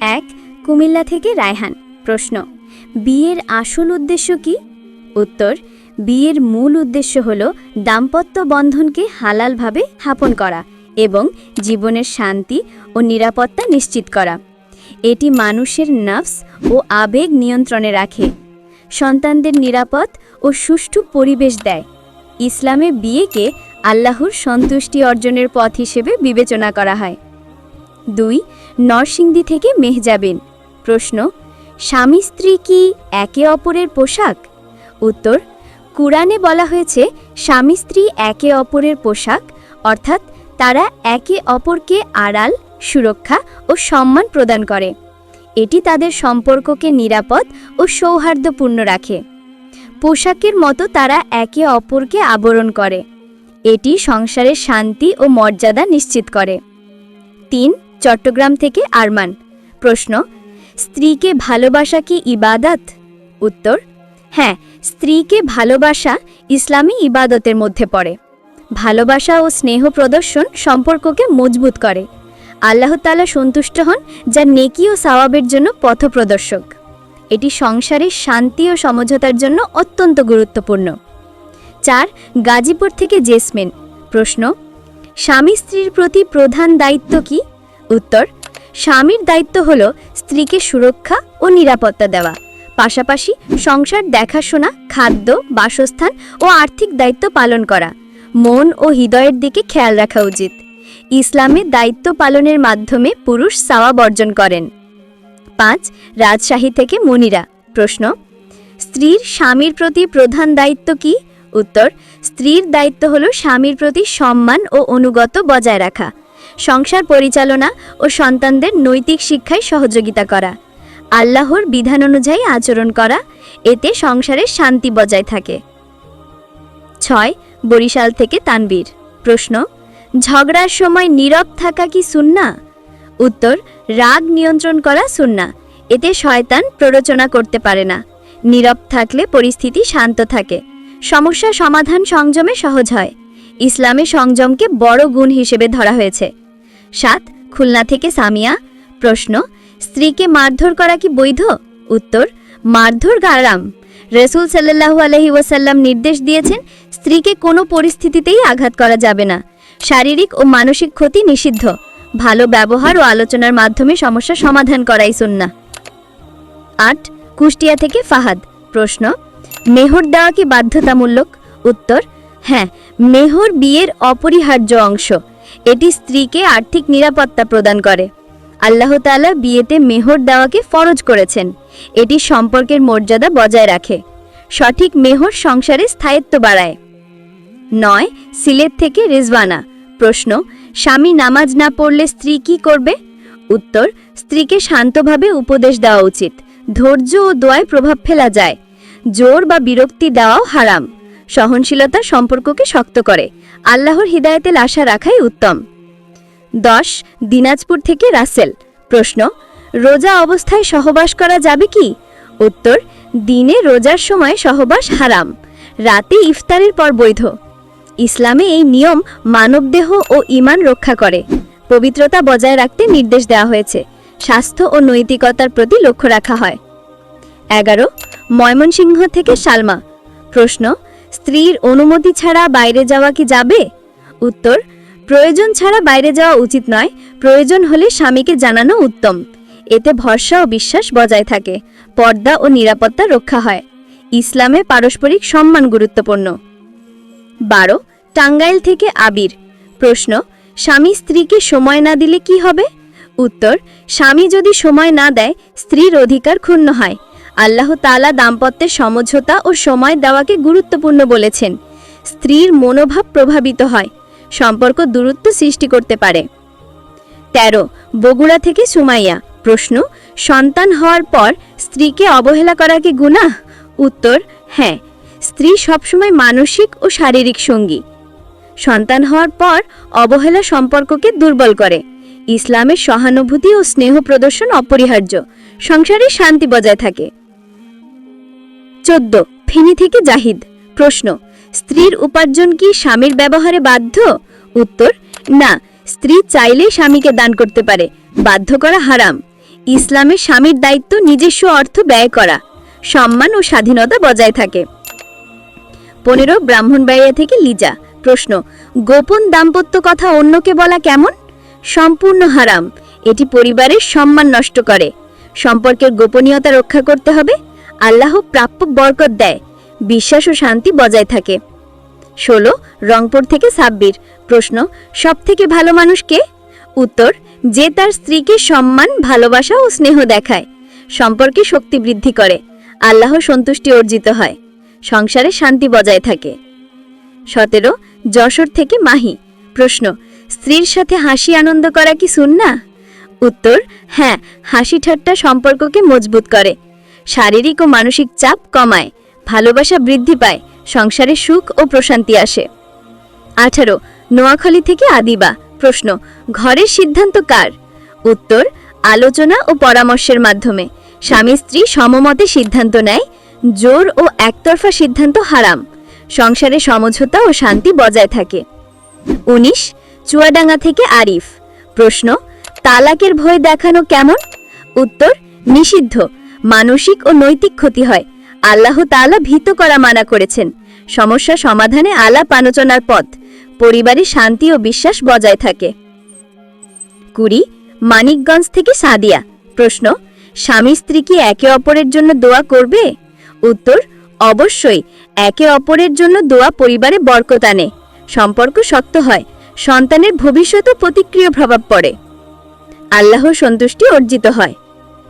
এক, কুমিল্লা থেকে রায়হান। প্রশ্ন, বিয়ের আসল উদ্দেশ্য কি? উত্তর, বিয়ের মূল উদ্দেশ্য হল দাম্পত্য বন্ধনকে হালালভাবে স্থাপন করা এবং জীবনের শান্তি ও নিরাপত্তা নিশ্চিত করা। এটি মানুষের নাফস ও আবেগ নিয়ন্ত্রণে রাখে, সন্তানদের নিরাপদ ও সুষ্ঠু পরিবেশ দেয়। ইসলামে বিয়েকে আল্লাহর সন্তুষ্টি অর্জনের পথ হিসেবে বিবেচনা করা হয়। দুই, নরসিংদী থেকে মেহজাবিন। প্রশ্ন, স্বামী স্ত্রী কি একে অপরের পোশাক? উত্তর, কুরআনে বলা হয়েছে, স্বামী স্ত্রী একে অপরের পোশাক, অর্থাৎ তারা একে অপরকে আড়াল, সুরক্ষা ও সম্মান প্রদান করে। এটি তাদের সম্পর্ককে নিরাপদ ও সৌহার্দ্যপূর্ণ রাখে। পোশাকের মতো তারা একে অপরকে আবরণ করে। এটি সংসারের শান্তি ও মর্যাদা নিশ্চিত করে। তিন চট্টগ্রাম থেকে আরমান। প্রশ্ন, স্ত্রীকে ভালোবাসা কি ইবাদত? উত্তর হ্যাঁ স্ত্রীকে ভালোবাসা ইসলামী ইবাদতের মধ্যে পড়ে। ভালোবাসা ও স্নেহ প্রদর্শন সম্পর্ককে মজবুত করে। আল্লাহ তাআলা সন্তুষ্ট হন যা নেকি ও সাওয়াবের জন্য পথপ্রদর্শক। এটি সংসারের শান্তি ও সমঝোতার জন্য অত্যন্ত গুরুত্বপূর্ণ। চার, গাজীপুর থেকে জেসমিন। প্রশ্ন স্বামী স্ত্রীর প্রতি প্রধান দায়িত্ব কি? উত্তর, স্বামীর দায়িত্ব হল স্ত্রীকে সুরক্ষা ও নিরাপত্তা দেওয়া। পাশাপাশি সংসার, দেখাশোনা, খাদ্য, বাসস্থান ও আর্থিক দায়িত্ব পালন করা। মন ও হৃদয়ের দিকে খেয়াল রাখা উচিত। ইসলামে দায়িত্ব পালনের মাধ্যমে পুরুষ সাওয়াব অর্জন করেন। পাঁচ, রাজশাহী থেকে মনিরা। প্রশ্ন, স্ত্রীর স্বামীর প্রতি প্রধান দায়িত্ব কি? উত্তর, স্ত্রীর দায়িত্ব হল স্বামীর প্রতি সম্মান ও অনুগত বজায় রাখা। সংসার পরিচালনা ও সন্তানদের নৈতিক শিক্ষায় সহযোগিতা করা। আল্লাহর বিধান অনুযায়ী আচরণ করা, এতে সংসারে শান্তি বজায় থাকে। ছয়, বরিশাল থেকে তানবীর প্রশ্ন, ঝগড়ার সময় নীরব থাকা কি সুন্না? উত্তর, রাগ নিয়ন্ত্রণ করা সুন্না, এতে শয়তান প্ররোচনা করতে পারে না। নীরব থাকলে পরিস্থিতি শান্ত থাকে। সমস্যা সমাধান সংযমে সহজ হয়। ইসলামে সংযমকে বড় গুণ হিসেবে ধরা হয়েছে। সাত, খুলনা থেকে সামিয়া। প্রশ্ন, স্ত্রীকে মারধর করা কি বৈধ? উত্তর, মারধর গারাম। রসুল সাল্লাহু আলহি ওয়াসাল্লাম নির্দেশ দিয়েছেন, স্ত্রীকে কোনো পরিস্থিতিতেই আঘাত করা যাবে না। শারীরিক ও মানসিক ক্ষতি নিষিদ্ধ। ভালো ব্যবহার ও আলোচনার মাধ্যমে সমস্যা সমাধান করাই সুন্না আট, কুষ্টিয়া থেকে ফাহাদ। প্রশ্ন, মেহর দেওয়া কি বাধ্যতামূলক? উত্তর হ্যাঁ মেহর বিয়ের অপরিহার্য অংশ। এটি স্ত্রীকে আর্থিক নিরাপত্তা প্রদান করে। আল্লাহ তাআলা বিয়েতে মেহর দেওয়াকে ফরজ করেছেন। এটি সম্পর্কের মর্যাদা বজায় রাখে। সঠিক মেহর সংসারে স্থায়িত্ব বাড়ায়। নয়, সিলেট থেকে রেজওয়ানা। প্রশ্ন, স্বামী নামাজ না পড়লে স্ত্রী কি করবে? উত্তর, স্ত্রীকে শান্তভাবে উপদেশ দেওয়া উচিত। ধৈর্য ও দোয়ায় প্রভাব ফেলা যায়। জোর বা বিরক্তি দেওয়াও হারাম। সহনশীলতা সম্পর্ককে শক্ত করে। আল্লাহর হিদায়তের আশা রাখাই উত্তম। দশ, দিনাজপুর থেকে রাসেল। প্রশ্ন, রোজা অবস্থায় সহবাস করা যাবে কি? উত্তর, দিনে রোজার সময় সহবাস হারাম। রাতে ইফতারের পর বৈধ। ইসলামে এই নিয়ম মানবদেহ ও ঈমান রক্ষা করে। পবিত্রতা বজায় রাখতে নির্দেশ দেওয়া হয়েছে। স্বাস্থ্য ও নৈতিকতার প্রতি লক্ষ্য রাখা হয়। এগারো, ময়মনসিংহ থেকে সালমা। প্রশ্ন স্ত্রীর অনুমতি ছাড়া বাইরে যাওয়া কি যাবে? উত্তর, প্রয়োজন ছাড়া বাইরে যাওয়া উচিত নয়। প্রয়োজন হলে স্বামীকে জানানো উত্তম। এতে ভরসা ও বিশ্বাস বজায় থাকে। পর্দা ও নিরাপত্তা রক্ষা হয়। ইসলামে পারস্পরিক সম্মান গুরুত্বপূর্ণ। বারো, টাঙ্গাইল থেকে আবির। প্রশ্ন, স্বামী স্ত্রীকে সময় না দিলে কি হবে? উত্তর, স্বামী যদি সময় না দেয়, স্ত্রীর অধিকার ক্ষুণ্ণ হয়। আল্লাহ তালা দাম্পত্যের সমঝোতা ও সময় দেওয়াকে গুরুত্বপূর্ণ বলেছেন। স্ত্রীর মনোভাব প্রভাবিত হয়, সম্পর্ক দূরত্ব সৃষ্টি করতে পারে। তেরো, বগুড়া থেকে সুমাইয়া, প্রশ্ন, সন্তান হওয়ার পর স্ত্রীকে অবহেলা করা কি গুনাহ? উত্তর হ্যাঁ স্ত্রী সবসময় মানসিক ও শারীরিক সঙ্গী। সন্তান হওয়ার পর অবহেলা সম্পর্ককে দুর্বল করে। ইসলামের সহানুভূতি ও স্নেহ প্রদর্শন অপরিহার্য। সংসারে শান্তি বজায় থাকে। চোদ্দ। ফেনী থেকে জাহিদ। প্রশ্ন, স্ত্রীর উপার্জন কি স্বামীর ব্যবহারে বাধ্য? উত্তর, না, স্ত্রী চাইলে স্বামীকে দান করতে পারে, বাধ্য করা হারাম। ইসলামে স্বামীর দায়িত্ব নিজস্ব অর্থ ব্যয় করা, সম্মান ও স্বাধীনতা বজায় থাকে। পনেরো, ব্রাহ্মণবাড়িয়া থেকে লিজা। প্রশ্ন, গোপন দাম্পত্য কথা অন্যকে বলা কেমন? সম্পূর্ণ হারাম, এটি পরিবারের সম্মান নষ্ট করে। সম্পর্কের গোপনীয়তা রক্ষা করতে হবে আল্লাহ প্রাপ্য বরকত দেয়, বিশ্বাস ও শান্তি বজায় থাকে। ষোলো, রংপুর থেকে সাব্বির প্রশ্ন সব থেকে ভালো মানুষ কে? উত্তর, যে তার স্ত্রীকে সম্মান, ভালোবাসা ও স্নেহ দেখায়, সম্পর্কে শক্তি বৃদ্ধি করে, আল্লাহ সন্তুষ্টি অর্জিত হয়, সংসারে শান্তি বজায় থাকে। সতেরো, যশোর থেকে মাহি। প্রশ্ন, স্ত্রীর সাথে হাসি আনন্দ করা কি সুন্না? উত্তর হ্যাঁ হাসি ঠাট্টা সম্পর্ককে মজবুত করে শারীরিক ও মানসিক চাপ কমায়, ভালোবাসা বৃদ্ধি পায়, সংসারে সুখ ও প্রশান্তি আসে। আঠারো, নোয়াখালী থেকে আদিবা, প্রশ্ন, ঘরের সিদ্ধান্ত কার? উত্তর, আলোচনা ও পরামর্শের মাধ্যমে, স্বামী স্ত্রী সমমতে সিদ্ধান্ত নেয়, জোর ও একতরফা সিদ্ধান্ত হারাম, সংসারে সমঝোতা ও শান্তি বজায় থাকে। উনিশ, চুয়াডাঙ্গা থেকে আরিফ, প্রশ্ন, তালাকের ভয় দেখানো কেমন? উত্তর, নিষিদ্ধ মানসিক ও নৈতিক ক্ষতি হয়। আল্লাহ তাআলা ভীত করা মানা করেছেন। সমস্যা সমাধানে আলাপ আলোচনার পথ। পরিবারে শান্তি ও বিশ্বাস বজায় থাকে। কুড়ি, মানিকগঞ্জ থেকে সাদিয়া। প্রশ্ন, স্বামী স্ত্রী কি একে অপরের জন্য দোয়া করবে? উত্তর, অবশ্যই। একে অপরের জন্য দোয়া পরিবারে বরকত আনে। সম্পর্ক শক্ত হয়। সন্তানের ভবিষ্যতে প্রতিক্রিয়া প্রভাব পড়ে। আল্লাহ সন্তুষ্টি অর্জিত হয়।